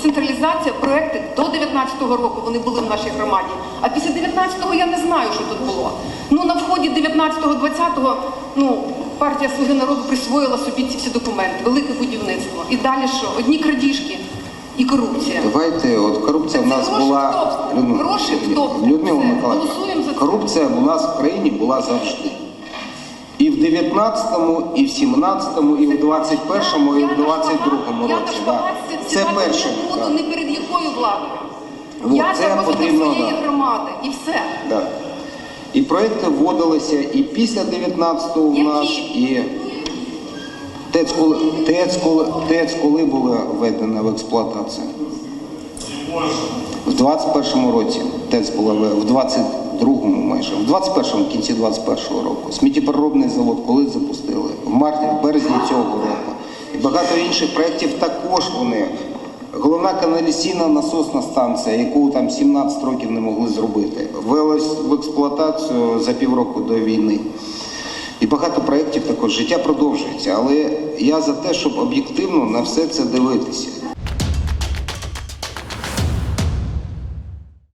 децентралізація, проекти до 19-го року вони були в нашій громаді. А після 19-го я не знаю, що тут було. Ну на вході 19-го, 20-го, ну партія Слуги народу присвоїла собі ці всі документи, велике будівництво. І далі що? Одні крадіжки і корупція. Давайте, от корупція в нас гроші була Гроші. Людмила Миколаївна, голосуємо за корупція у нас в країні була завжди. І в 19-му, і в 17-му, і в 21-му, і в на 22-му шпагат- Я році. да. Це перше. не да. ні перед якою владою. От, я це за розвиток своєї да. громади і все. Да. І проекти вводилися і після 19-го у нас, і ТЕЦ коли, ТЕЦ, коли, ТЕЦ коли була введена в експлуатацію? В 21-му році ТЕЦ була в в 22-му майже, в 21-му, кінці 21-го року. Сміттєпереробний завод коли запустили? В марті, в березні цього року. І багато інших проєктів також вони. Головна каналізаційна насосна станція, яку там 17 років не могли зробити, ввелась в експлуатацію за півроку до війни. І багато проєктів також життя продовжується. Але я за те, щоб об'єктивно на все це дивитися.